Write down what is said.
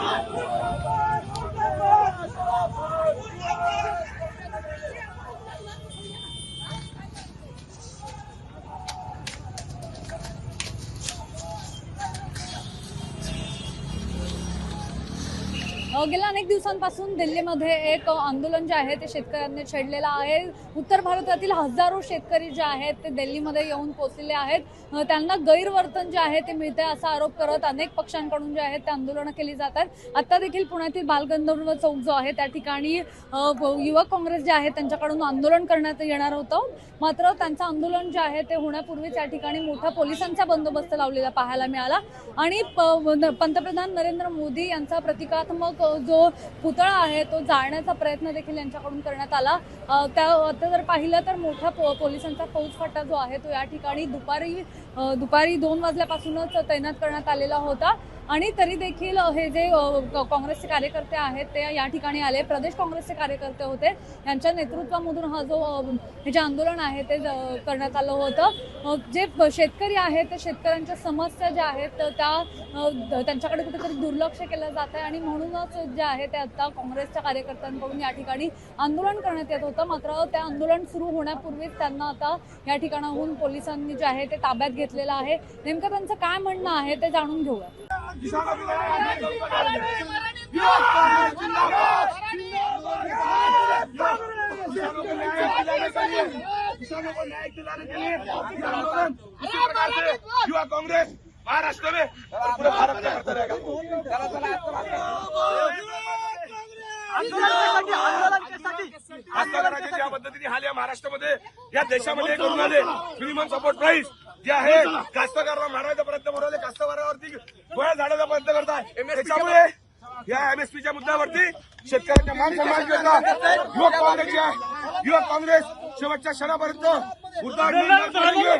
Wow. गेल्या अनेक दिवसांपासून दिल्लीमध्ये एक आंदोलन जे आहे ते शेतकऱ्यांनी छेडलेलं आहे. उत्तर भारतातील हजारो शेतकरी जे आहेत ते दिल्लीमध्ये येऊन पोचलेले आहेत. त्यांना गैरवर्तन जे आहे ते मिळते असा आरोप करत अनेक पक्षांकडून जे आहेत ते आंदोलनं केली जातात आता देखील पुण्यातील बालगंधर्व चौक जो आहे त्या ठिकाणी युवक काँग्रेस जे आहे त्यांच्याकडून आंदोलन करण्यात येणार होतं. मात्र त्यांचं आंदोलन जे आहे ते होण्यापूर्वीच या ठिकाणी मोठा पोलिसांचा बंदोबस्त लावलेला पाहायला मिळाला. आणि प- पंतप्रधान नरेंद्र मोदी यांचा प्रतिकात्मक जो पुतळा आहे तो जाळण्याचा प्रयत्न देखील यांच्याकडून करण्यात आला. त्या आता जर पाहिलं तर मोठा पो पोलिसांचा फौजफाटा जो आहे तो या ठिकाणी दुपारी दुपारी दोन वाजल्यापासूनच तैनात करण्यात आलेला होता. आणि तरी देखील हे जे काँग्रेसचे कार्यकर्ते आहेत ते या ठिकाणी आले. प्रदेश काँग्रेसचे कार्यकर्ते होते. यांच्या नेतृत्वामधून हा जो हे जे आंदोलन आहे ते करण्यात आलं होतं. जे शेतकरी आहेत ते शेतकऱ्यांच्या समस्या ज्या आहेत त्या त्यांच्याकडे कुठेतरी दुर्लक्ष केलं जात आहे. आणि म्हणूनच जे आहे ते आता काँग्रेसच्या कार्यकर्त्यांकडून या ठिकाणी आंदोलन करण्यात येत होतं. मात्र ते आंदोलन सुरू होण्यापूर्वीच त्यांना आता या ठिकाणाहून पोलिसांनी जे आहे ते ताब्यात घेतलेलं आहे. नेमकं त्यांचं काय म्हणणं आहे ते जाणून घेऊया किसानों को न्याय दिलाने के लिए आंदोलन इसी प्रकार से युवा कांग्रेस महाराष्ट्र में और पूरे भारत में करता रहेगा कास्तकारांचे ज्या पद्धतीने हाल या महाराष्ट्रामध्ये या देशामध्ये करून आले मिनिमम सपोर्ट प्राईस जे आहे कास्तकाराला मारण्याचा प्रयत्न राहिले. कास्तकारावरती गोळ्या झाडाचा प्रयत्न करताय त्याच्यामुळे या एमएसपीच्या मुद्द्यावरती शेतकऱ्यांच्या मान सन्मान करता युवक काँग्रेसच्या युवक काँग्रेस शेवटच्या क्षणापर्यंत करेंगे.